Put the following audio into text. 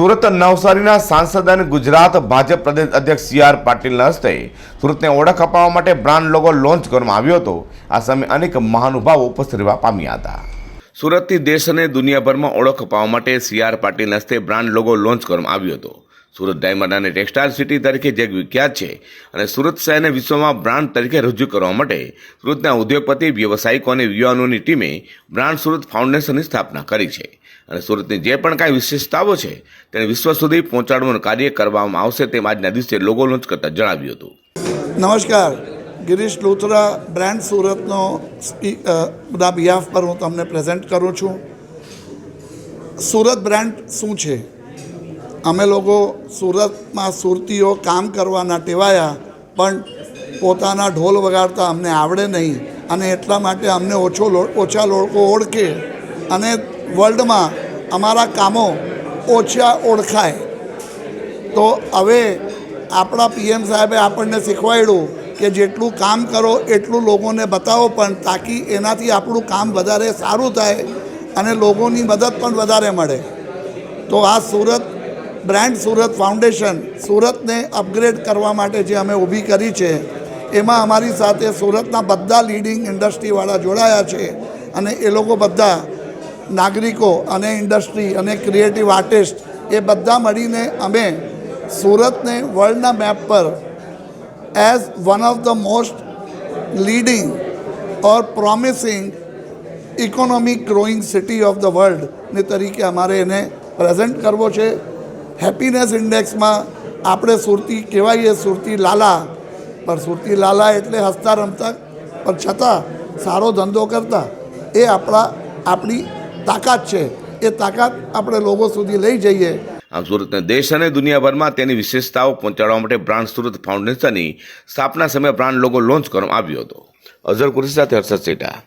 સુરત નવસારીના સાંસદ અને ગુજરાત ભાજપ પ્રદેશ અધ્યક્ષ સી આર પાટીલના હસ્તે સુરતને ઓળખ અપાવવા માટે બ્રાન્ડ લોગો લોન્ચ કરવામાં આવ્યો હતો. આ સમયે અનેક મહાનુભાવો ઉપસ્થિત પામ્યા હતા. સુરતથી દેશ અને દુનિયાભરમાં ઓળખ અપાવવા માટે સી આર પાટીલના હસ્તે બ્રાન્ડ લોગો લોન્ચ કરવામાં આવ્યો હતો. સુરત ડાયમંડ અને ટેક્સટાઇલ સિટી તરીકે જગ વિખ્યાત છે અને સુરત શહેરને વિશ્વમાં બ્રાન્ડ તરીકે રજૂ કરવા માટે સુરતના ઉદ્યોગપતિ, વ્યવસાયિકો અને યુવાનોની ટીમે બ્રાન્ડ સુરત ફાઉન્ડેશનની સ્થાપના કરી છે. અને સુરતની જે પણ કાંઈ વિશેષતાઓ છે, તેને વિશ્વ સુધી પહોંચાડવાનું કાર્ય કરવામાં આવશે તેમ આજના દિવસે લોગો લોન્ચ કરતા જણાવ્યું હતું. નમસ્કાર. ગિરીશ લુથરા, બ્રાન્ડ સુરતનો બિહાફ પર હું તમને પ્રેઝન્ટ કરું છું. સુરત બ્રાન્ડ શું છે? અમે લોકો સુરતમાં સુરતીઓ કામ કરવાના ટેવાયા, પણ પોતાના ઢોલ વગાડતા અમને આવડે નહીં. અને એટલા માટે અમને ઓછો ઓછા લોકો ઓળખે. અને વર્લ્ડમાં અમારા કામો ઓછા ઓળખાય. તો હવે આપણા પીએમ સાહેબે આપણને શીખવાડ્યું કે જેટલું કામ કરો એટલું લોકોને બતાવો, પણ તાકી એનાથી આપણું કામ વધારે સારું થાય અને લોકોની મદદ પણ વધારે મળે. તો આ સુરત બ્રાન્ડ સુરત ફાઉન્ડેશન સુરતને અપગ્રેડ કરવા માટે જે અમે ઊભી કરી છે, એમાં અમારી સાથે સુરતના બધા લીડિંગ ઇન્ડસ્ટ્રીવાળા જોડાયા છે અને એ લોકો બધા નાગરિકો અને ઇન્ડસ્ટ્રી અને ક્રિએટિવ આર્ટિસ્ટ એ બધા મળીને અમે સુરતને વર્લ્ડના મેપ પર as one of the most leading or promising economic growing city of the વર્લ્ડને તરીકે અમારે એને પ્રેઝન્ટ કરવો છે. હેપીનેસ ઇન્ડેક્સમાં આપણે સુરતી કહેવાઈએ સુરતી લાલા. પણ સુરતી લાલા એટલે હસતા રમતા, પણ છતાં સારો ધંધો કરતા. એ આપણા, આપણી તાકાત છે. એ તાકાત આપણે લોકો સુધી લઈ જઈએ. આમ સુરતને દેશ અને દુનિયાભરમાં તેની વિશેષતાઓ પહોંચાડવા માટે બ્રાન્ડ સુરત ફાઉન્ડેશનની સ્થાપના સમયે બ્રાન્ડ લોગો લોન્ચ કરવામાં આવ્યો હતો. અઝર કુરેશી સાથે હર્ષદ સેઠા